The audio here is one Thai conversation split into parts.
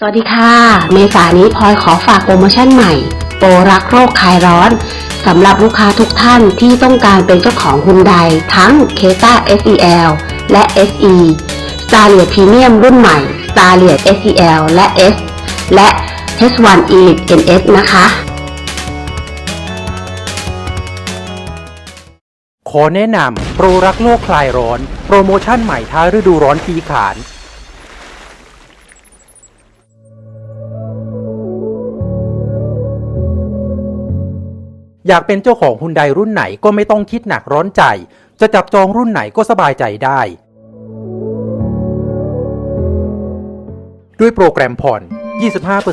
สวัสดีค่ะ เมษานนี้พลอยขอฝากโปรโมชั่นใหม่ โปรรักโรคคลายร้อนสำหรับลูกค้าทุกท่านที่ต้องการเป็นเจ้าของฮุนไดทั้งเคต้า SEL และ SE s t a r l i a Premium รุ่นใหม่ s t a r l i a SEL และ S และ H1 Elite NS นะคะ ขอแนะนำโปรรักโลกคลายร้อน โปรโมชั่นใหม่ท้ายฤดูร้อนปีขาน อยากเป็นเจ้าของฮุนไดรุ่นไหนก็ไม่ต้องคิดหนักร้อนใจ จะจับจองรุ่นไหนก็สบายใจได้ ด้วยโปรแกรมผ่อน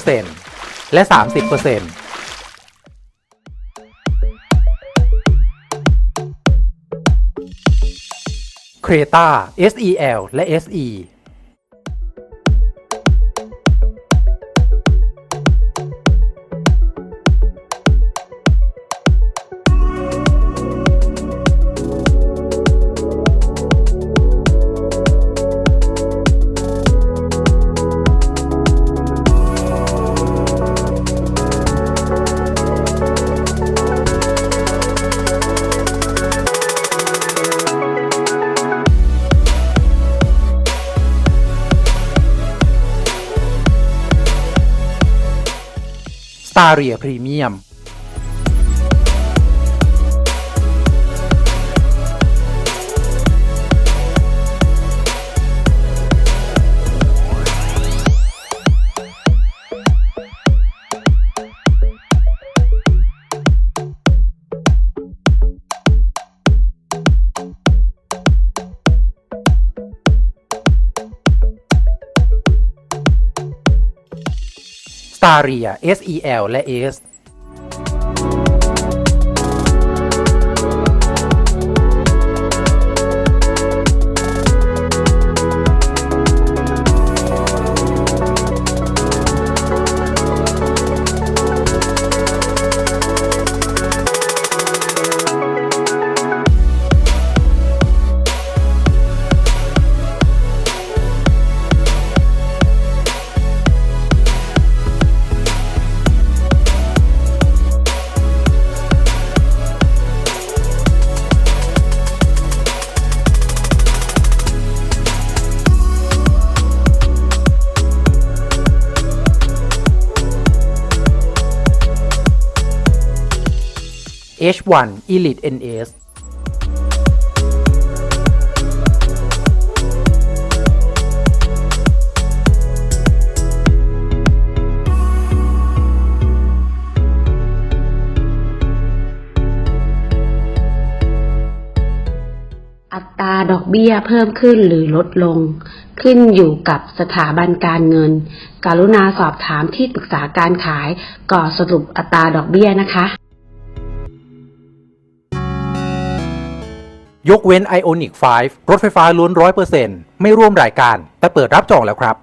25%และ 30% c r e t a SEL และ SE ส ซาเรียพรีเมียมสตาเรีย SEL และ S H1 Elite NS อัตราดอกเบี้ยเพิ่มขึ้นหรือลดลง ขึ้นอยู่กับสถาบันการเงิน กรุณาสอบถามที่ปรึกษาการขายก่อสรุปอัตราดอกเบี้ยนะคะ ยกเว้น Ionic 5 รถไฟฟ้าล้วน 100%ไม่ร่วมรายการ แต่เปิดรับจองแล้วครับ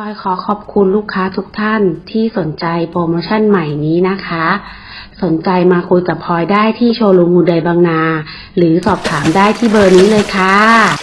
พลอยขอขอบคุณลูกค้าทุกท่านที่สนใจโปรโมชั่นใหม่นี้นะคะ สนใจมาคุยกับพลอยได้ที่โชว์รูมฮูไดบางนา หรือสอบถามได้ที่เบอร์นี้เลยค่ะ